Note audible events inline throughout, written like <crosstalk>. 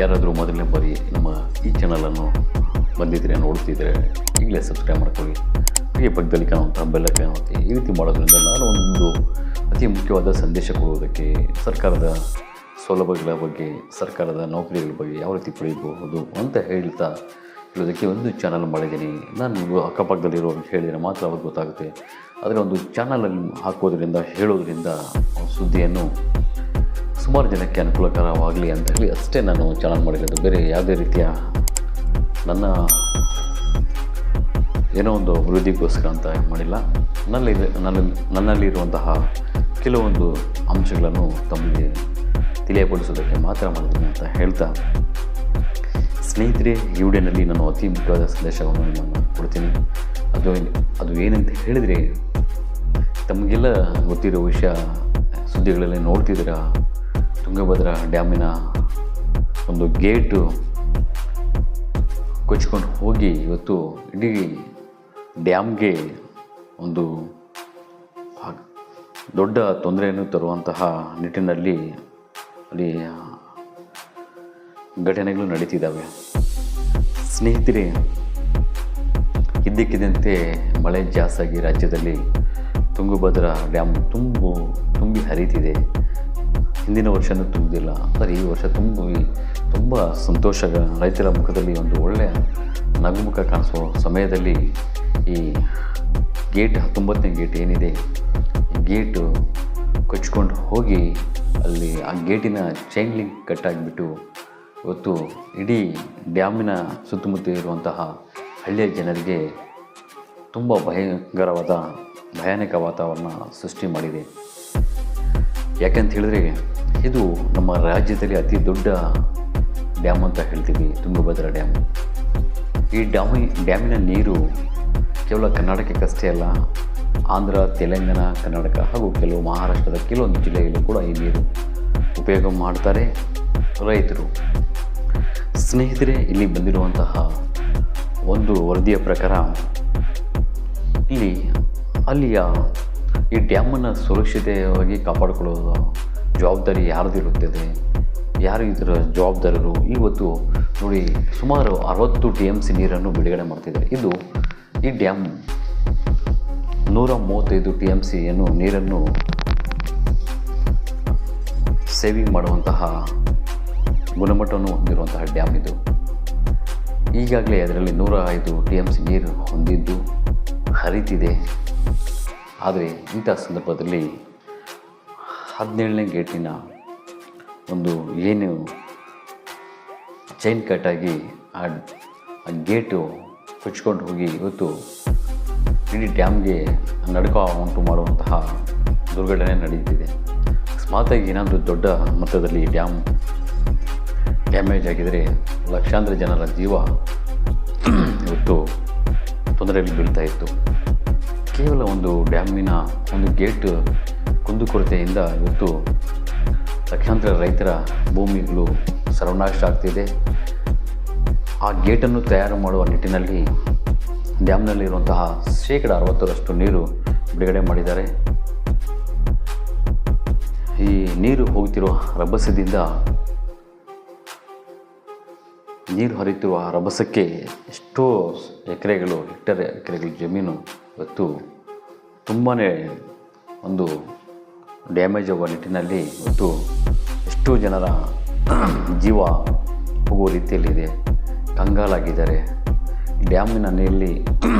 ಯಾರಾದರೂ ಮೊದಲನೇ ಬಾರಿ ನಮ್ಮ ಈ ಚಾನಲನ್ನು ಬಂದಿದ್ದರೆ ನೋಡ್ತಿದ್ರೆ ಈಗಲೇ ಸಬ್ಸ್ಕ್ರೈಬ್ ಮಾಡ್ಕೊಳ್ಳಿ. ಹಾಗೆ ಪಕ್ಕದಲ್ಲಿ ಕಾಣುವಂಥ ಬೆಲ್ಲ ಕಾಣುತ್ತೆ ಈ ರೀತಿ ಮಾಡೋದ್ರಿಂದ ನಾನು ಒಂದು ಅತಿ ಮುಖ್ಯವಾದ ಸಂದೇಶ ಕೊಡುವುದಕ್ಕೆ ಸರ್ಕಾರದ ಸೌಲಭ್ಯಗಳ ಬಗ್ಗೆ, ಸರ್ಕಾರದ ನೌಕರಿಗಳ ಬಗ್ಗೆ ಯಾವ ರೀತಿ ಪಡೆಯಬಹುದು ಅಂತ ಹೇಳ್ತಾ ಇರೋದಕ್ಕೆ ಒಂದು ಚಾನಲ್ ಮಾಡಿದ್ದೀನಿ. ನಾನು ಅಕ್ಕಪಕ್ಕದಲ್ಲಿರೋ ಹೇಳಿದರೆ ಮಾತ್ರ ಅವ್ರಿಗೆ ಗೊತ್ತಾಗುತ್ತೆ. ಆದರೆ ಒಂದು ಚಾನಲಲ್ಲಿ ಹಾಕೋದ್ರಿಂದ ಹೇಳೋದ್ರಿಂದ ಸುದ್ದಿಯನ್ನು ಸುಮಾರು ಜನಕ್ಕೆ ಅನುಕೂಲಕರವಾಗಲಿ ಅಂತ ಹೇಳಿ ಅಷ್ಟೇ ನಾನು ಚಾನಲ್ ಮಾಡಿರೋದು. ಬೇರೆ ಯಾವುದೇ ರೀತಿಯ ನನ್ನ ಏನೋ ಒಂದು ಅಭಿವೃದ್ಧಿಗೋಸ್ಕರ ಅಂತ ಮಾಡಿಲ್ಲ. ನನ್ನಲ್ಲಿ ನನ್ನ ನನ್ನಲ್ಲಿರುವಂತಹ ಕೆಲವೊಂದು ಅಂಶಗಳನ್ನು ತಮಗೆ ತಿಳಿಯಪಡಿಸೋದಕ್ಕೆ ಮಾತ್ರ ಮಾಡಿದ್ದೀನಿ ಅಂತ ಹೇಳ್ತಾ ಸ್ನೇಹಿತರೆ, ಈ ನಾನು ಅತಿ ಮುಖ್ಯವಾದ ಸಂದೇಶವನ್ನು ನಾನು ಕೊಡ್ತೀನಿ. ಅದು ಅದು ಏನಂತ ಹೇಳಿದರೆ, ತಮಗೆಲ್ಲ ಗೊತ್ತಿರೋ ವಿಷಯ ಸುದ್ದಿಗಳಲ್ಲಿ ನೋಡ್ತಿದ್ದೀರಾ? ತುಂಗಭದ್ರಾ ಡ್ಯಾಮಿನ ಒಂದು ಗೇಟು ಕೊಚ್ಕೊಂಡು ಹೋಗಿ ಇವತ್ತು ಇಡೀ ಡ್ಯಾಮ್ಗೆ ಒಂದು ದೊಡ್ಡ ತೊಂದರೆಯನ್ನು ತರುವಂತಹ ನಿಟ್ಟಿನಲ್ಲಿ ಅಲ್ಲಿ ಘಟನೆಗಳು ನಡೀತಿದ್ದಾವೆ. ಸ್ನೇಹಿತರೆ, ಇದ್ದಕ್ಕಿದ್ದಂತೆ ಮಳೆ ಜಾಸ್ತಿಯಾಗಿ ರಾಜ್ಯದಲ್ಲಿ ತುಂಗಭದ್ರಾ ಡ್ಯಾಮ್ ತುಂಬು ತುಂಬಿ ಹರಿತಿದೆ. ಹಿಂದಿನ ವರ್ಷನೂ ತುಂಬಿದಿಲ್ಲ ಆದರೆ ಈ ವರ್ಷ ತುಂಬ ತುಂಬ ಸಂತೋಷ ರೈತರ ಮುಖದಲ್ಲಿ ಒಂದು ಒಳ್ಳೆಯ ನಗುಮುಖ ಕಾಣಿಸುವ ಸಮಯದಲ್ಲಿ ಈ ಗೇಟ್ ಹತ್ತೊಂಬತ್ತನೇ ಗೇಟ್ ಏನಿದೆ ಗೇಟು ಕೊಚ್ಕೊಂಡು ಹೋಗಿ ಅಲ್ಲಿ ಆ ಗೇಟಿನ ಚೈನ್ ಲಿಂಕ್ ಕಟ್ಟಾಗಿಬಿಟ್ಟು ಇವತ್ತು ಇಡೀ ಡ್ಯಾಮಿನ ಸುತ್ತಮುತ್ತ ಇರುವಂತಹ ಹಳ್ಳಿಯ ಜನರಿಗೆ ತುಂಬ ಭಯಂಕರವಾದ, ಭಯಾನಕ ವಾತಾವರಣ ಸೃಷ್ಟಿ ಮಾಡಿದೆ. ಯಾಕೆಂತ ಹೇಳಿದ್ರೆ ಇದು ನಮ್ಮ ರಾಜ್ಯದಲ್ಲಿ ಅತಿ ದೊಡ್ಡ ಡ್ಯಾಮ್ ಅಂತ ಹೇಳ್ತೀವಿ, ತುಂಗಭದ್ರಾ ಡ್ಯಾಮ್. ಈ ಡ್ಯಾಮ್, ಡ್ಯಾಮಿನ ನೀರು ಕೇವಲ ಕರ್ನಾಟಕಕ್ಕಷ್ಟೇ ಅಲ್ಲ, ಆಂಧ್ರ, ತೆಲಂಗಾಣ, ಕರ್ನಾಟಕ ಹಾಗೂ ಕೆಲವು ಮಹಾರಾಷ್ಟ್ರದ ಕೆಲವೊಂದು ಜಿಲ್ಲೆಯಲ್ಲೂ ಕೂಡ ಈ ನೀರು ಉಪಯೋಗ ಮಾಡ್ತಾರೆ ರೈತರು. ಸ್ನೇಹಿತರೆ, ಇಲ್ಲಿ ಬಂದಿರುವಂತಹ ಒಂದು ವರದಿಯ ಪ್ರಕಾರ, ಇಲ್ಲಿ ಅಲ್ಲಿಯ ಈ ಡ್ಯಾಮನ್ನು ಸುರಕ್ಷಿತವಾಗಿ ಕಾಪಾಡಿಕೊಳ್ಳುವ ಜವಾಬ್ದಾರಿ ಯಾರ್ದಿರುತ್ತದೆ ಯಾರು ಇದರ ಜವಾಬ್ದಾರರು? ಇವತ್ತು ನೋಡಿ, ಸುಮಾರು ಅರವತ್ತು ಟಿ ಎಂ ಸಿ ನೀರನ್ನು ಬಿಡುಗಡೆ ಮಾಡ್ತಿದ್ದಾರೆ. ಇದು ಈ ಡ್ಯಾಮ್ ನೂರ ಮೂವತ್ತೈದು ಟಿ ಎಂ ಸಿಯನ್ನು ನೀರನ್ನು ಸೇವಿಂಗ್ ಮಾಡುವಂತಹ ಗುಣಮಟ್ಟವನ್ನು ಹೊಂದಿರುವಂತಹ ಡ್ಯಾಮ್ ಇದು. ಈಗಾಗಲೇ ಅದರಲ್ಲಿ ನೂರ ಐದು ಟಿ ಎಂ ಸಿ ನೀರು ಹೊಂದಿದ್ದು ಹರಿತಿದೆ. ಆದರೆ ಇಂಥ ಸಂದರ್ಭದಲ್ಲಿ ಹದಿನೇಳನೇ ಗೇಟಿನ ಒಂದು ಏನು ಚೈನ್ ಕಟ್ಟಾಗಿ ಆ ಗೇಟು ಕೊಚ್ಕೊಂಡು ಹೋಗಿ ಇವತ್ತು ಇಡೀ ಡ್ಯಾಮ್ಗೆ ನಡುಕ ಉಂಟು ಮಾಡುವಂತಹ ದುರ್ಘಟನೆ ನಡೆಯುತ್ತಿದೆ ಅಕಸ್ಮಾತಾಗಿ ಏನಾದರೂ ದೊಡ್ಡ ಮಟ್ಟದಲ್ಲಿ ಡ್ಯಾಮ್ ಡ್ಯಾಮೇಜ್ ಆಗಿದರೆ ಲಕ್ಷಾಂತರ ಜನರ ಜೀವ <clears throat> ಇವತ್ತು ತೊಂದರೆಯಲ್ಲಿ ಬೀಳ್ತಾ ಇತ್ತು. ಕೇವಲ ಒಂದು ಡ್ಯಾಮಿನ ಒಂದು ಗೇಟ್ ಕುಂದುಕೊರತೆಯಿಂದ ಇವತ್ತು ಲಕ್ಷಾಂತರ ರೈತರ ಭೂಮಿಗಳು ಸರ್ವನಾಶ ಆಗ್ತಿದೆ. ಆ ಗೇಟನ್ನು ತಯಾರು ಮಾಡುವ ನಿಟ್ಟಿನಲ್ಲಿ ಡ್ಯಾಮ್ನಲ್ಲಿರುವಂತಹ ಶೇಕಡ ಅರವತ್ತರಷ್ಟು ನೀರು ಬಿಡುಗಡೆ ಮಾಡಿದ್ದಾರೆ. ಈ ನೀರು ಹೋಗುತ್ತಿರುವ ರಭಸದಿಂದ ನೀರು ಹರಿಯುತ್ತಿರುವ ರಭಸಕ್ಕೆ ಎಷ್ಟೋ ಎಕರೆಗಳು, ಹೆಕ್ಟರ್ ಎಕರೆಗಳು ಜಮೀನು ಇವತ್ತು ತುಂಬಾ ಒಂದು ಡ್ಯಾಮೇಜ್ ಆಗುವ ನಿಟ್ಟಿನಲ್ಲಿ ಇವತ್ತು ಎಷ್ಟೋ ಜನರ <clears throat> ಜೀವ ಹೋಗುವ ರೀತಿಯಲ್ಲಿದೆ. ಕಂಗಾಲಾಗಿದ್ದಾರೆ. ಡ್ಯಾಮಿನ ನೀರಲ್ಲಿ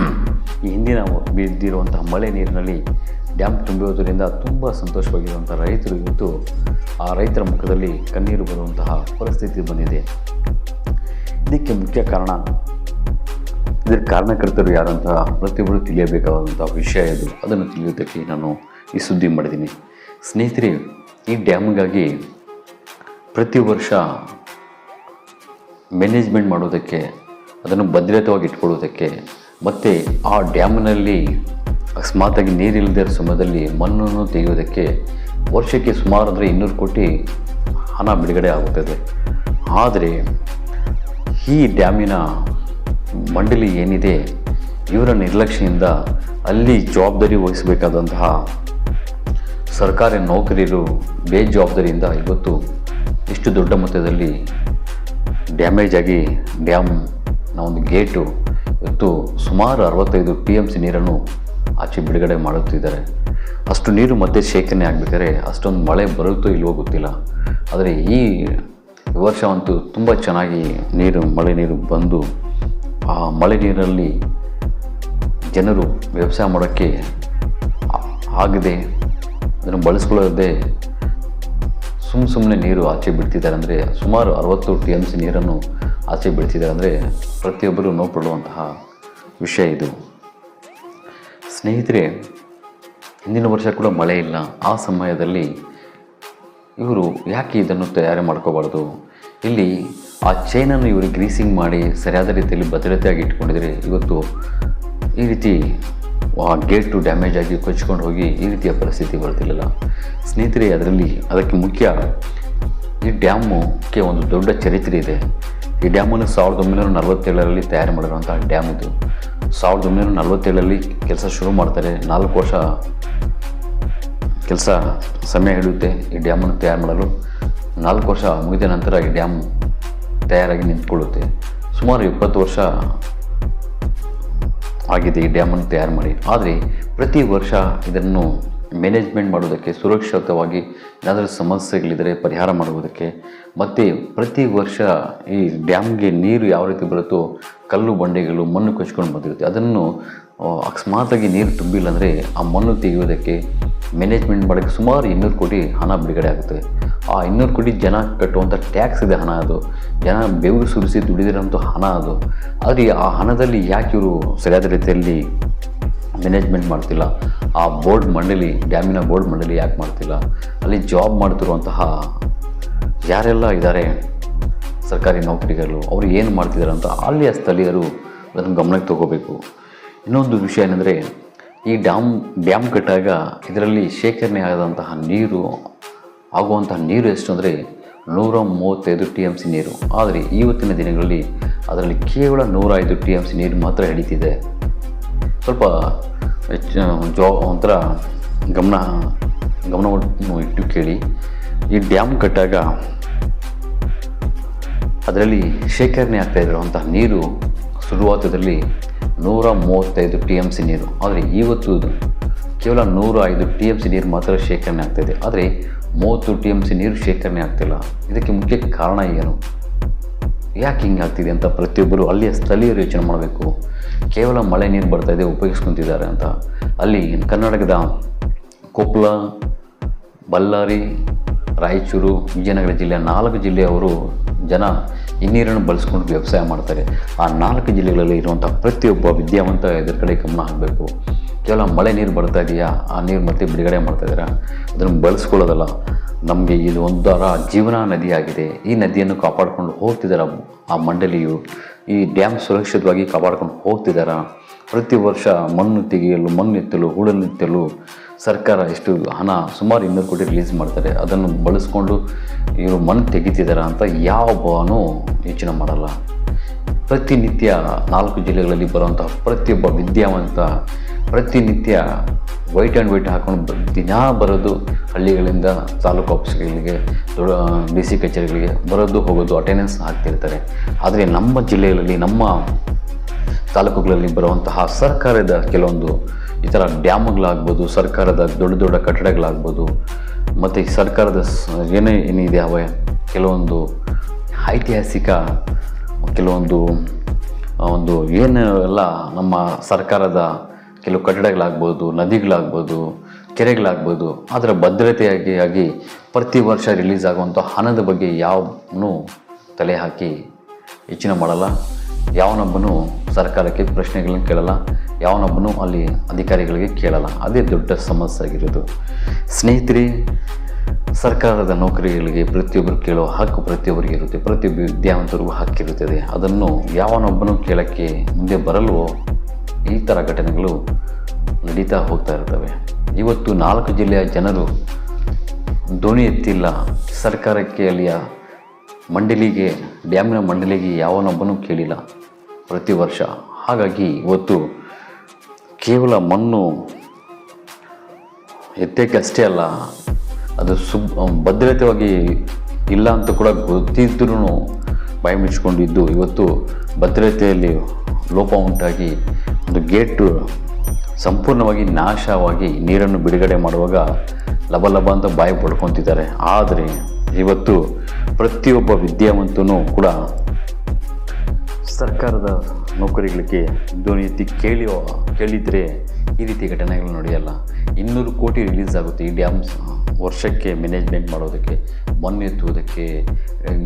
<clears throat> ಈ ಹಿಂದಿನ ಬಿದ್ದಿರುವಂತಹ ಮಳೆ ನೀರಿನಲ್ಲಿ ಡ್ಯಾಮ್ ತುಂಬಿರುವುದರಿಂದ ತುಂಬ ಸಂತೋಷವಾಗಿರುವಂಥ ರೈತರು ಇವತ್ತು ಆ ರೈತರ ಮುಖದಲ್ಲಿ ಕಣ್ಣೀರು ಬರುವಂತಹ ಪರಿಸ್ಥಿತಿ ಬಂದಿದೆ. ಇದಕ್ಕೆ ಮುಖ್ಯ ಕಾರಣ, ಇದರ ಕಾರಣಕರ್ತರು ಯಾರಂತಹ ಪ್ರತಿಯೊಬ್ಬರು ತಿಳಿಯಬೇಕಾದಂಥ ವಿಷಯ ಇದು. ಅದನ್ನು ತಿಳಿಯೋದಕ್ಕೆ ನಾನು ಈ ಸುದ್ದಿ ಮಾಡಿದ್ದೀನಿ. ಸ್ನೇಹಿತರೆ, ಈ ಡ್ಯಾಮ್ಗಾಗಿ ಪ್ರತಿ ವರ್ಷ ಮ್ಯಾನೇಜ್ಮೆಂಟ್ ಮಾಡೋದಕ್ಕೆ, ಅದನ್ನು ಭದ್ರತವಾಗಿ ಇಟ್ಕೊಳ್ಳೋದಕ್ಕೆ, ಮತ್ತು ಆ ಡ್ಯಾಮ್ನಲ್ಲಿ ಅಕಸ್ಮಾತಾಗಿ ನೀರಿಲ್ಲದೆ ಇರೋ ಸಮಯದಲ್ಲಿ ಮಣ್ಣನ್ನು ತೆಗೆಯೋದಕ್ಕೆ ವರ್ಷಕ್ಕೆ ಸುಮಾರು ಅಂದರೆ ಇನ್ನೂರು ಕೋಟಿ ಹಣ ಬಿಡುಗಡೆ ಆಗುತ್ತದೆ. ಆದರೆ, ಈ ಡ್ಯಾಮಿನ ಮಂಡಳಿ ಏನಿದೆ, ಇವರ ನಿರ್ಲಕ್ಷ್ಯದಿಂದ ಅಲ್ಲಿ ಜವಾಬ್ದಾರಿ ವಹಿಸಬೇಕಾದಂತಹ ಸರ್ಕಾರಿ ನೌಕರಿಯರು ಬೇಜವಾಬ್ದಾರಿಯಿಂದ ಇವತ್ತು ಇಷ್ಟು ದೊಡ್ಡ ಮೊತ್ತದಲ್ಲಿ ಡ್ಯಾಮೇಜ್ ಆಗಿ ಡ್ಯಾಮ್ನ ಒಂದು ಗೇಟು ಇವತ್ತು ಸುಮಾರು ಅರವತ್ತೈದು ಟಿ ಎಂ ಸಿ ನೀರನ್ನು ಆಚೆ ಬಿಡುಗಡೆ ಮಾಡುತ್ತಿದ್ದಾರೆ. ಅಷ್ಟು ನೀರು ಮತ್ತೆ ಶೇಖರಣೆ ಆಗಬೇಕಾದ್ರೆ ಅಷ್ಟೊಂದು ಮಳೆ ಬರುತ್ತೋ ಇಲ್ವೋ ಗೊತ್ತಿಲ್ಲ. ಆದರೆ ಈ ವರ್ಷ ಅಂತೂ ತುಂಬ ಚೆನ್ನಾಗಿ ನೀರು, ಮಳೆ ನೀರು ಬಂದು ಆ ಮಳೆ ನೀರಲ್ಲಿ ಜನರು ವ್ಯವಸಾಯ ಮಾಡೋಕ್ಕೆ ಆಗಿದೆ. ಅದನ್ನು ಬಳಸ್ಕೊಳ್ಳೋದೇ ಸುಮ್ಮ ಸುಮ್ಮನೆ ನೀರು ಆಚೆ ಬಿಡ್ತಿದ್ದಾರೆ ಅಂದರೆ ಸುಮಾರು ಅರವತ್ತು ಟಿ ಎಂ ಸಿ ನೀರನ್ನು ಆಚೆ ಬಿಡ್ತಿದ್ದಾರೆ ಅಂದರೆ ಪ್ರತಿಯೊಬ್ಬರು ಪಡುವಂತಹ ವಿಷಯ ಇದು. ಸ್ನೇಹಿತರೆ, ಹಿಂದಿನ ವರ್ಷ ಕೂಡ ಮಳೆ ಇಲ್ಲ. ಆ ಸಮಯದಲ್ಲಿ ಇವರು ಯಾಕೆ ಇದನ್ನು ತಯಾರಿ ಮಾಡ್ಕೋಬಾರ್ದು? ಇಲ್ಲಿ ಆ ಚೈನನ್ನು ಇವರು ಗ್ರೀಸಿಂಗ್ ಮಾಡಿ ಸರಿಯಾದ ರೀತಿಯಲ್ಲಿ ಭದ್ರತೆಯಾಗಿ ಇಟ್ಕೊಂಡಿದ್ರೆ ಇವತ್ತು ಈ ರೀತಿ ಆ ಗೇಟು ಡ್ಯಾಮೇಜ್ ಆಗಿ ಕೊಚ್ಕೊಂಡು ಹೋಗಿ ಈ ರೀತಿಯ ಪರಿಸ್ಥಿತಿ ಬರ್ತಿರಲಿಲ್ಲ. ಸ್ನೇಹಿತರೆ, ಅದರಲ್ಲಿ ಅದಕ್ಕೆ ಮುಖ್ಯ ಈ ಡ್ಯಾಮುಗೆ ಒಂದು ದೊಡ್ಡ ಚರಿತ್ರೆ ಇದೆ. ಈ ಡ್ಯಾಮನ್ನು ಸಾವಿರದ ಒಂಬೈನೂರ ನಲವತ್ತೇಳರಲ್ಲಿ ತಯಾರು ಮಾಡಿರುವಂಥ ಡ್ಯಾಮ್ ಇದು. ಸಾವಿರದ ಒಂಬೈನೂರ ನಲವತ್ತೇಳರಲ್ಲಿ ಕೆಲಸ ಶುರು ಮಾಡ್ತಾರೆ. ನಾಲ್ಕು ವರ್ಷ ಕೆಲಸ ಸಮಯ ಹಿಡಿಯುತ್ತೆ ಈ ಡ್ಯಾಮನ್ನು ತಯಾರು ಮಾಡಲು. ನಾಲ್ಕು ವರ್ಷ ಮುಗಿದ ನಂತರ ಈ ಡ್ಯಾಮ್ ತಯಾರಾಗಿ ನಿಂತ್ಕೊಳ್ಳುತ್ತೆ. ಸುಮಾರು ಇಪ್ಪತ್ತು ವರ್ಷ ಆಗಿದೆ, ಈ ಡ್ಯಾಮನ್ನು ತಯಾರು ಮಾಡಿ. ಆದರೆ ಪ್ರತಿ ವರ್ಷ ಇದನ್ನು ಮ್ಯಾನೇಜ್ಮೆಂಟ್ ಮಾಡೋದಕ್ಕೆ ಸುರಕ್ಷಿತವಾಗಿ ಏನಾದರೂ ಸಮಸ್ಯೆಗಳಿದ್ದರೆ ಪರಿಹಾರ ಮಾಡುವುದಕ್ಕೆ, ಮತ್ತು ಪ್ರತಿ ವರ್ಷ ಈ ಡ್ಯಾಮ್ಗೆ ನೀರು ಯಾವ ರೀತಿ ಬರುತ್ತೋ, ಕಲ್ಲು ಬಂಡೆಗಳು, ಮಣ್ಣು ಕಚ್ಕೊಂಡು ಬಂದಿರುತ್ತೆ. ಅದನ್ನು ಅಕಸ್ಮಾತಾಗಿ ನೀರು ತುಂಬಿಲ್ಲ ಅಂದರೆ ಆ ಮಣ್ಣು ತೆಗೆಯೋದಕ್ಕೆ ಮ್ಯಾನೇಜ್ಮೆಂಟ್ ಮಾಡೋಕ್ಕೆ ಸುಮಾರು ಇನ್ನೂರು ಕೋಟಿ ಹಣ ಬಿಡುಗಡೆ ಆಗುತ್ತೆ. ಆ ಇನ್ನೂರು ಕೋಟಿ ಜನ ಕಟ್ಟುವಂಥ ಟ್ಯಾಕ್ಸ್ ಇದೆ ಹಣ ಅದು. ಜನ ಬೆವರು ಸುರಿಸಿ ದುಡಿದಿರೋಂಥ ಹಣ ಅದು. ಆದರೆ ಆ ಹಣದಲ್ಲಿ ಯಾಕೆ ಇವರು ಸರಿಯಾದ ರೀತಿಯಲ್ಲಿ ಮ್ಯಾನೇಜ್ಮೆಂಟ್ ಮಾಡ್ತಿಲ್ಲ? ಆ ಬೋರ್ಡ್ ಮಂಡಳಿ ಡ್ಯಾಮಿನ ಬೋರ್ಡ್ ಮಂಡಳಿ ಯಾಕೆ ಮಾಡ್ತಿಲ್ಲ? ಅಲ್ಲಿ ಜಾಬ್ ಮಾಡ್ತಿರುವಂತಹ ಯಾರೆಲ್ಲ ಇದ್ದಾರೆ? ಸರ್ಕಾರಿ ನೌಕರಿಗಳು, ಅವರು ಏನು ಮಾಡ್ತಿದ್ದಾರೆ ಅಂತ ಅಲ್ಲಿಯ ಸ್ಥಳೀಯರು ಅದನ್ನು ಗಮನಕ್ಕೆ ತಗೋಬೇಕು. ಇನ್ನೊಂದು ವಿಷಯ ಏನಂದರೆ, ಈ ಡ್ಯಾಮ್ ಡ್ಯಾಮ್ ಕಟ್ಟಾಗ ಇದರಲ್ಲಿ ಶೇಖರಣೆ ಆದಂತಹ ನೀರು, ಆಗುವಂತಹ ನೀರು ಎಷ್ಟು ಅಂದರೆ ನೂರ ಮೂವತ್ತೈದು ಟಿ ಎಂ ಸಿ ನೀರು. ಆದರೆ ಇವತ್ತಿನ ದಿನಗಳಲ್ಲಿ ಅದರಲ್ಲಿ ಕೇವಲ ನೂರ ಐದು ಟಿ ಎಂ ಸಿ ನೀರು ಮಾತ್ರ ಹಿಡಿತಿದೆ. ಸ್ವಲ್ಪ ಹೆಚ್ಚು, ಜೋ, ಒಂಥರ ಗಮನ ಗಮನವನ್ನು ಇಟ್ಟು ಕೇಳಿ. ಈ ಡ್ಯಾಮ್ ಕಟ್ಟಾಗ ಅದರಲ್ಲಿ ಶೇಖರಣೆ ಆಗ್ತಾ ಇರುವಂತಹ ನೀರು ಶುರುವಾತದಲ್ಲಿ ನೂರ ಮೂವತ್ತೈದು ಟಿ ಎಂ ಸಿ ನೀರು. ಆದರೆ ಇವತ್ತು ಕೇವಲ ನೂರ ಐದು ಟಿ ಎಂ ಸಿ ನೀರು ಮಾತ್ರ ಶೇಖರಣೆ ಆಗ್ತಾಯಿದೆ ಆದರೆ ಮೂವತ್ತು ಟಿ ಎಂ ಸಿ ನೀರು ಶೇಖರಣೆ ಆಗ್ತಿಲ್ಲ. ಇದಕ್ಕೆ ಮುಖ್ಯ ಕಾರಣ ಏನು? ಯಾಕೆ ಹಿಂಗೆ ಆಗ್ತಿದೆ ಅಂತ ಪ್ರತಿಯೊಬ್ಬರು ಅಲ್ಲಿಯ ಸ್ಥಳೀಯರು ಯೋಚನೆ ಮಾಡಬೇಕು. ಕೇವಲ ಮಳೆ ನೀರು ಬರ್ತಾಯಿದೆ ಉಪಯೋಗಿಸ್ಕೊತಿದ್ದಾರೆ ಅಂತ. ಅಲ್ಲಿ ಕರ್ನಾಟಕದ ಕೊಪ್ಪಳ ಬಳ್ಳಾರಿ, ರಾಯಚೂರು, ವಿಜಯನಗರ ಜಿಲ್ಲೆಯ ನಾಲ್ಕು ಜಿಲ್ಲೆಯವರು ಜನ ಈ ನೀರನ್ನು ಬಳಸ್ಕೊಂಡು ವ್ಯವಸಾಯ ಮಾಡ್ತಾರೆ. ಆ ನಾಲ್ಕು ಜಿಲ್ಲೆಗಳಲ್ಲಿ ಇರುವಂಥ ಪ್ರತಿಯೊಬ್ಬ ವಿದ್ಯಾವಂತ ಇದ್ರ ಕಡೆ ಗಮನ ಆಗಬೇಕು ಕೇವಲ ಮಳೆ ನೀರು ಬರ್ತಾ ಇದೆಯಾ? ಆ ನೀರು ಮತ್ತೆ ಬಿಡುಗಡೆ ಮಾಡ್ತಾ ಇದ್ದೀರಾ? ಅದನ್ನು ಬಳಸ್ಕೊಳ್ಳೋದಲ್ಲ. ನಮಗೆ ಇದು ಒಂದರ ಜೀವನ ನದಿಯಾಗಿದೆ ಈ ನದಿಯನ್ನು ಕಾಪಾಡಿಕೊಂಡು ಹೋಗ್ತಿದ್ದಾರೆ ಆ ಮಂಡಳಿಯು? ಈ ಡ್ಯಾಮ್ ಸುರಕ್ಷಿತವಾಗಿ ಕಾಪಾಡ್ಕೊಂಡು ಹೋಗ್ತಿದ್ದಾರಾ? ಪ್ರತಿ ವರ್ಷ ಮಣ್ಣು ತೆಗೆಯಲು ಮಣ್ಣು ಎತ್ತಲು ಹೂಳನ್ನು ಎತ್ತಲು ಸರ್ಕಾರ ಎಷ್ಟು ಹಣ ಸುಮಾರು ಇನ್ನೂರು ಕೋಟಿ ರಿಲೀಸ್ ಮಾಡ್ತಾರೆ, ಅದನ್ನು ಬಳಸ್ಕೊಂಡು ಇವರು ಮಣ್ಣು ತೆಗಿತಿದ್ದಾರೆ ಅಂತ ಯಾವೊಬ್ಬನೂ ಯೋಚನೆ ಮಾಡಲ್ಲ. ಪ್ರತಿನಿತ್ಯ ನಾಲ್ಕು ಜಿಲ್ಲೆಗಳಲ್ಲಿ ಬರುವಂತಹ ಪ್ರತಿಯೊಬ್ಬ ವಿದ್ಯಾವಂತ ಪ್ರತಿನಿತ್ಯ ವೈಟ್ ಆ್ಯಂಡ್ ವೈಟ್ ಹಾಕೊಂಡು ದಿನಾ ಬರೋದು ಹಳ್ಳಿಗಳಿಂದ ತಾಲೂಕು ಆಫೀಸ್ಗಳಿಗೆ ದೊಡ್ಡ ಡಿ ಸಿ ಕಚೇರಿಗಳಿಗೆ ಬರೋದು ಹೋಗೋದು ಅಟೆಂಡೆನ್ಸ್ ಹಾಕ್ತಿರ್ತಾರೆ ಆದರೆ ನಮ್ಮ ಜಿಲ್ಲೆಗಳಲ್ಲಿ ನಮ್ಮ ತಾಲೂಕುಗಳಲ್ಲಿ ಬರುವಂತಹ ಸರ್ಕಾರದ ಕೆಲವೊಂದು ಈ ಥರ ಡ್ಯಾಮ್ಗಳಾಗ್ಬೋದು, ಸರ್ಕಾರದ ದೊಡ್ಡ ದೊಡ್ಡ ಕಟ್ಟಡಗಳಾಗ್ಬೋದು, ಮತ್ತು ಈ ಸರ್ಕಾರದ ಏನೇ ಏನಿದೆ ಅವ, ಕೆಲವೊಂದು ಐತಿಹಾಸಿಕ ಕೆಲವೊಂದು ಒಂದು ಏನು ಎಲ್ಲ ನಮ್ಮ ಸರ್ಕಾರದ ಕೆಲವು ಕಟ್ಟಡಗಳಾಗ್ಬೋದು, ನದಿಗಳಾಗ್ಬೋದು, ಕೆರೆಗಳಾಗ್ಬೋದು, ಅದರ ಭದ್ರತೆಯಾಗಿ ಆಗಿ ಪ್ರತಿ ವರ್ಷ ರಿಲೀಸ್ ಆಗುವಂಥ ಹಣದ ಬಗ್ಗೆ ಯಾವನು ತಲೆ ಹಾಕಿ ಹೆಚ್ಚಿನ ಮಾಡಲ್ಲ. ಯಾವನೊಬ್ಬನು ಸರ್ಕಾರಕ್ಕೆ ಪ್ರಶ್ನೆಗಳನ್ನು ಕೇಳಲ್ಲ. ಯಾವನೊಬ್ಬನು ಅಲ್ಲಿ ಅಧಿಕಾರಿಗಳಿಗೆ ಕೇಳಲ್ಲ. ಅದೇ ದೊಡ್ಡ ಸಮಸ್ಯೆ ಆಗಿರೋದು ಸ್ನೇಹಿತರೆ, ಸರ್ಕಾರದ ನೌಕರಿಗಳಿಗೆ ಪ್ರತಿಯೊಬ್ಬರು ಕೇಳೋ ಹಕ್ಕು ಪ್ರತಿಯೊಬ್ಬರಿಗೆ ಇರುತ್ತೆ. ಪ್ರತಿಯೊಬ್ಬ ವಿದ್ಯಾವಂತರಿಗೂ ಹಕ್ಕಿರುತ್ತದೆ ಅದನ್ನು ಯಾವನೊಬ್ಬನು ಕೇಳೋಕ್ಕೆ ಮುಂದೆ ಬರಲ್ವೋ, ಈ ಥರ ಘಟನೆಗಳು ನಡೀತಾ ಹೋಗ್ತಾ ಇರ್ತವೆ. ಇವತ್ತು ನಾಲ್ಕು ಜಿಲ್ಲೆಯ ಜನರು ಧ್ವನಿ ಎತ್ತಿಲ್ಲ. ಸರ್ಕಾರಕ್ಕೆ ಅಲ್ಲಿಯ ಮಂಡಳಿಗೆ, ಡ್ಯಾಮಿನ ಮಂಡಳಿಗೆ ಯಾವನೊಬ್ಬನೂ ಕೇಳಿಲ್ಲ ಪ್ರತಿ ವರ್ಷ. ಹಾಗಾಗಿ ಇವತ್ತು ಕೇವಲ ಮಣ್ಣು ಎತ್ತಕ್ಕೆ ಅಷ್ಟೇ ಅಲ್ಲ, ಅದು ಸುಬ್ ಭದ್ರತೆವಾಗಿ ಇಲ್ಲ ಅಂತ ಕೂಡ ಗೊತ್ತಿದ್ರೂ ಬಾಯಿ ಮುಚ್ಕೊಂಡಿದ್ದು ಇವತ್ತು ಭದ್ರತೆಯಲ್ಲಿ ಲೋಪ ಉಂಟಾಗಿ ಒಂದು ಗೇಟು ಸಂಪೂರ್ಣವಾಗಿ ನಾಶವಾಗಿ ನೀರನ್ನು ಬಿಡುಗಡೆ ಮಾಡುವಾಗ ಲಬ ಲಬ ಅಂತ ಬಾಯಿ ಪಡ್ಕೊತಿದ್ದಾರೆ. ಆದರೆ ಇವತ್ತು ಪ್ರತಿಯೊಬ್ಬ ವಿದ್ಯಾವಂತನೂ ಕೂಡ ಸರ್ಕಾರದ ನೌಕರಿಗಳಿಗೆ ಧ್ವನಿ ಎತ್ತಿ ಕೇಳಿ ಕೇಳಿದರೆ ಈ ರೀತಿ ಘಟನೆಗಳು ನಡೆಯಲ್ಲ. ಇನ್ನೂರು ಕೋಟಿ ರಿಲೀಸ್ ಆಗುತ್ತೆ ಈ ಡ್ಯಾಮ್ಸ್ ವರ್ಷಕ್ಕೆ ಮ್ಯಾನೇಜ್ಮೆಂಟ್ ಮಾಡೋದಕ್ಕೆ, ಮಣ್ಣು ಎತ್ತುವುದಕ್ಕೆ,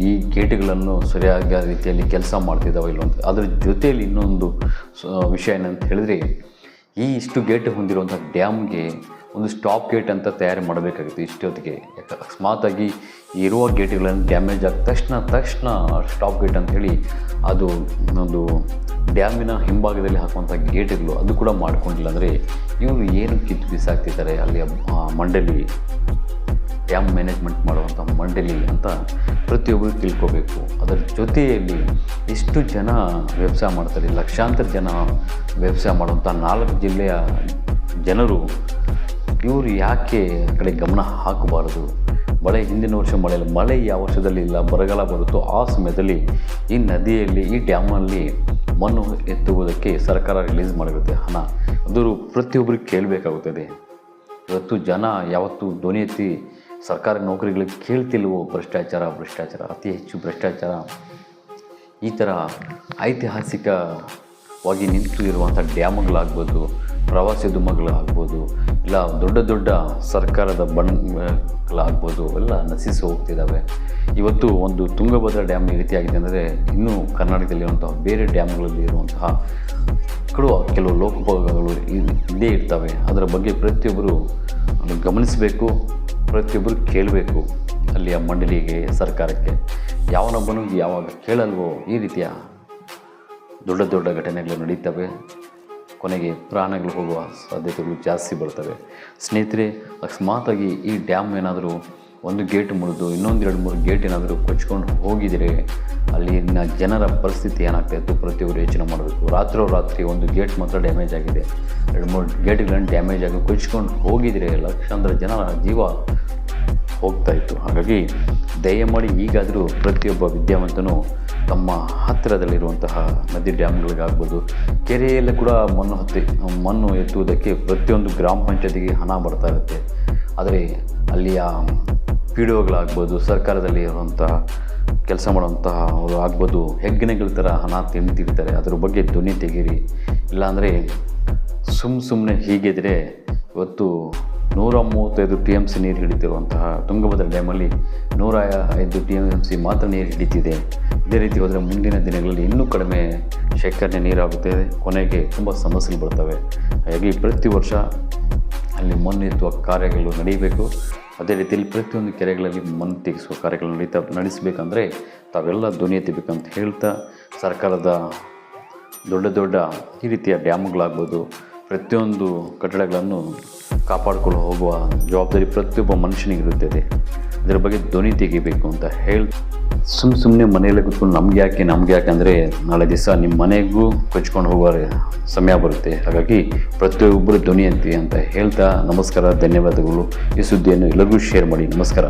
ಈ ಗೇಟ್ಗಳನ್ನು ಸರಿಯಾದ ರೀತಿಯಲ್ಲಿ ಕೆಲಸ ಮಾಡ್ತಿದ್ದಾವೆ ಇಲ್ಲ ಅಂತ. ಅದ್ರ ಜೊತೆಯಲ್ಲಿ ಇನ್ನೊಂದು ವಿಷಯ ಏನಂತ ಹೇಳಿದ್ರೆ, ಈ ಇಷ್ಟು ಗೇಟ್ ಹೊಂದಿರುವಂಥ ಡ್ಯಾಮ್ಗೆ ಒಂದು ಸ್ಟಾಪ್ ಗೇಟ್ ಅಂತ ತಯಾರು ಮಾಡಬೇಕಾಗಿತ್ತು ಇಷ್ಟೊತ್ತಿಗೆ. ಯಾಕೆ, ಅಕಸ್ಮಾತಾಗಿ ಇರುವ ಗೇಟ್ಗಳನ್ನು ಡ್ಯಾಮೇಜ್ ಆದ ತಕ್ಷಣ ತಕ್ಷಣ ಸ್ಟಾಪ್ ಗೇಟ್ ಅಂತೇಳಿ ಅದು ಒಂದು ಡ್ಯಾಮಿನ ಹಿಂಭಾಗದಲ್ಲಿ ಹಾಕುವಂಥ ಗೇಟ್ಗಳು ಅದು ಕೂಡ ಮಾಡ್ಕೊಂಡಿಲ್ಲ. ಅಂದರೆ ಇವರು ಏನು ಕಿತ್ತು ಬಿಸಾಕ್ತಿದ್ದಾರೆ ಅಲ್ಲಿ ಮಂಡಳಿ, ಡ್ಯಾಮ್ ಮ್ಯಾನೇಜ್ಮೆಂಟ್ ಮಾಡುವಂಥ ಮಂಡಳಿ ಅಂತ ಪ್ರತಿಯೊಬ್ಬರು ತಿಳ್ಕೋಬೇಕು. ಅದರ ಜೊತೆಯಲ್ಲಿ ಎಷ್ಟು ಜನ ವ್ಯವಸಾಯ ಮಾಡ್ತಾರೆ, ಲಕ್ಷಾಂತರ ಜನ ವ್ಯವಸಾಯ ಮಾಡುವಂಥ ನಾಲ್ಕು ಜಿಲ್ಲೆಯ ಜನರು ಇವರು ಯಾಕೆ ಆ ಕಡೆ ಗಮನ ಹಾಕಬಾರದು? ಮಳೆ ಹಿಂದಿನ ವರ್ಷ ಮಳೆಯಲ್ಲಿ, ಮಳೆ ಯಾವ ವರ್ಷದಲ್ಲಿ ಇಲ್ಲ, ಬರಗಾಲ ಬರುತ್ತೋ ಆ ಸಮಯದಲ್ಲಿ ಈ ನದಿಯಲ್ಲಿ, ಈ ಡ್ಯಾಮಲ್ಲಿ ಮಣ್ಣು ಎತ್ತುವುದಕ್ಕೆ ಸರ್ಕಾರ ರಿಲೀಸ್ ಮಾಡಿರುತ್ತೆ ಹಣ. ಅದು ಪ್ರತಿಯೊಬ್ಬರಿಗೆ ಕೇಳಬೇಕಾಗುತ್ತದೆ. ಇವತ್ತು ಜನ ಯಾವತ್ತು ಧ್ವನಿ ಎತ್ತಿ ಸರ್ಕಾರಿ ನೌಕರಿಗಳಿಗೆ ಕೇಳ್ತಿಲ್ವೋ? ಭ್ರಷ್ಟಾಚಾರ ಭ್ರಷ್ಟಾಚಾರ, ಅತಿ ಹೆಚ್ಚು ಭ್ರಷ್ಟಾಚಾರ. ಈ ಥರ ಐತಿಹಾಸಿಕವಾಗಿ ನಿಂತು ಇರುವಂಥ ಡ್ಯಾಮ್ಗಳಾಗ್ಬೋದು ಪ್ರವಾಸೋದ್ಯಮಗಳಾಗ್ಬೋದು ಇಲ್ಲ ದೊಡ್ಡ ದೊಡ್ಡ ಸರ್ಕಾರದ ಬಣ್ಣಗಳಾಗ್ಬೋದು ಎಲ್ಲ ನಶಿಸಿ ಹೋಗ್ತಿದ್ದಾವೆ ಇವತ್ತು ಒಂದು ತುಂಗಭದ್ರಾ ಡ್ಯಾಮ್ ಈ ರೀತಿಯಾಗಿದೆ ಅಂದರೆ ಇನ್ನೂ ಕರ್ನಾಟಕದಲ್ಲಿರುವಂತಹ ಬೇರೆ ಡ್ಯಾಮ್ಗಳಲ್ಲಿ ಇರುವಂತಹ ಕೆಲವು ಕೆಲವು ಲೋಕೋಪಯೋಗಗಳು ಇ- ಇದ್ದೇ ಇರ್ತವೆ. ಅದರ ಬಗ್ಗೆ ಪ್ರತಿಯೊಬ್ಬರು ಗಮನಿಸಬೇಕು, ಪ್ರತಿಯೊಬ್ಬರು ಕೇಳಬೇಕು ಅಲ್ಲಿಯ ಮಂಡಳಿಗೆ, ಸರ್ಕಾರಕ್ಕೆ. ಯಾವನೊಬ್ಬನು ಯಾವಾಗ ಕೇಳಲ್ವೋ ಈ ರೀತಿಯ ದೊಡ್ಡ ದೊಡ್ಡ ಘಟನೆಗಳು ನಡೀತವೆ. ಕೊನೆಗೆ ಪ್ರಾಣಗಳು ಹೋಗುವ ಸಾಧ್ಯತೆಗಳು ಜಾಸ್ತಿ ಬರ್ತವೆ ಸ್ನೇಹಿತರೆ, ಅಕಸ್ಮಾತಾಗಿ ಈ ಡ್ಯಾಮ್ ಏನಾದರೂ ಒಂದು ಗೇಟ್ ಮುರಿದು ಇನ್ನೊಂದು ಎರಡು ಮೂರು ಗೇಟ್ ಏನಾದರೂ ಕೊಚ್ಕೊಂಡು ಹೋಗಿದರೆ ಅಲ್ಲಿನ ಜನರ ಪರಿಸ್ಥಿತಿ ಏನಾಗ್ತಾ ಇತ್ತು ಪ್ರತಿಯೊಬ್ಬರು ಯೋಚನೆ ಮಾಡಬೇಕು. ರಾತ್ರೋರಾತ್ರಿ ಒಂದು ಗೇಟ್ ಮಾತ್ರ ಡ್ಯಾಮೇಜ್ ಆಗಿದೆ. ಎರಡು ಮೂರು ಗೇಟ್ಗಳನ್ನು ಡ್ಯಾಮೇಜ್ ಆಗಿ ಕೊಚ್ಕೊಂಡು ಹೋಗಿದರೆ ಲಕ್ಷಾಂತರ ಜನರ ಜೀವ ಹೋಗ್ತಾ ಇತ್ತು. ಹಾಗಾಗಿ ದಯಮಾಡಿ ಈಗಾದರೂ ಪ್ರತಿಯೊಬ್ಬ ವಿದ್ಯಾವಂತನು ತಮ್ಮ ಹತ್ತಿರದಲ್ಲಿರುವಂತಹ ನದಿ ಡ್ಯಾಮ್ಗಳಿಗಾಗ್ಬೋದು, ಕೆರೆಯಲ್ಲಿ ಕೂಡ ಮಣ್ಣು ಹತ್ತಿ, ಮಣ್ಣು ಎತ್ತುವುದಕ್ಕೆ ಪ್ರತಿಯೊಂದು ಗ್ರಾಮ ಪಂಚಾಯತಿಗೆ ಹಣ ಬರ್ತಾ ಇರುತ್ತೆ. ಆದರೆ ಅಲ್ಲಿಯ ಪಿ ಡಿ ಒಗಳಾಗ್ಬೋದು, ಸರ್ಕಾರದಲ್ಲಿ ಇರುವಂತಹ ಕೆಲಸ ಮಾಡುವಂತಹ ಅವರು ಆಗ್ಬೋದು ಹೆಗ್ಗಣಗಳ ಥರ ಹಣ ತಿಂತಿರ್ತಾರೆ ಅದ್ರ ಬಗ್ಗೆ ಧ್ವನಿ ತೆಗೀರಿ. ಇಲ್ಲಾಂದರೆ ಸುಮ್ಮ ಸುಮ್ಮನೆ ಹೀಗಿದ್ರೆ ಇವತ್ತು ನೂರ ಮೂವತ್ತೈದು ಟಿ ಎಂ ಸಿ ನೀರು ಹಿಡಿತಿರುವಂತಹ ತುಂಗಭದ್ರಾ ಡ್ಯಾಮಲ್ಲಿ ನೂರ ಐದು ಟಿ ಎಂ ಸಿ ಮಾತ್ರ ನೀರು ಹಿಡಿತಿದೆ. ಇದೇ ರೀತಿ ಹೋದರೆ ಮುಂದಿನ ದಿನಗಳಲ್ಲಿ ಇನ್ನೂ ಕಡಿಮೆ ಶೇಖರಣೆ ನೀರಾಗುತ್ತೆ ಕೊನೆಗೆ ತುಂಬ ಸಮಸ್ಯೆಗಳು ಬರ್ತವೆ. ಹಾಗಾಗಿ ಪ್ರತಿ ವರ್ಷ ಅಲ್ಲಿ ಮಣ್ಣೆತ್ತುವ ಕಾರ್ಯಗಳು ನಡೀಬೇಕು. ಅದೇ ರೀತಿಯಲ್ಲಿ ಪ್ರತಿಯೊಂದು ಕೆರೆಗಳಲ್ಲಿ ಮಣ್ಣು ತೆಗೆಸುವ ಕಾರ್ಯಗಳು ನಡೀತಾ ನಡೆಸಬೇಕಂದ್ರೆ ತಾವೆಲ್ಲ ಧ್ವನಿ ಎತ್ತಬೇಕಂತ ಹೇಳ್ತಾ ಸರ್ಕಾರದ ದೊಡ್ಡ ದೊಡ್ಡ ಈ ರೀತಿಯ ಡ್ಯಾಮ್ಗಳಾಗ್ಬೋದು ಪ್ರತಿಯೊಂದು ಕಟ್ಟಡಗಳನ್ನು ಕಾಪಾಡಿಕೊಂಡು ಹೋಗುವ ಜವಾಬ್ದಾರಿ ಪ್ರತಿಯೊಬ್ಬ ಮನುಷ್ಯನಿಗಿರುತ್ತದೆ ಇದರ ಬಗ್ಗೆ ಧ್ವನಿ ತೆಗಿಬೇಕು ಅಂತ ಹೇಳಿ ಸುಮ್ಮ ಸುಮ್ಮನೆ ಮನೆಯಲ್ಲೇ ಕುತ್ಕೊಂಡು ನಮ್ಗೆ ಯಾಕೆ ನಮ್ಗೆ ಯಾಕೆ ಅಂದರೆ ನಾಳೆ ದಿವಸ ನಿಮ್ಮ ಮನೆಗೂ ಕೊಚ್ಕೊಂಡು ಹೋಗುವ ಸಮಯ ಬರುತ್ತೆ. ಹಾಗಾಗಿ ಪ್ರತಿಯೊಬ್ಬರು ಧ್ವನಿ ಅಂತೀವಿ ಅಂತ ಹೇಳ್ತಾ ನಮಸ್ಕಾರ, ಧನ್ಯವಾದಗಳು. ಈ ಸುದ್ದಿಯನ್ನು ಎಲ್ಲರಿಗೂ ಶೇರ್ ಮಾಡಿ. ನಮಸ್ಕಾರ.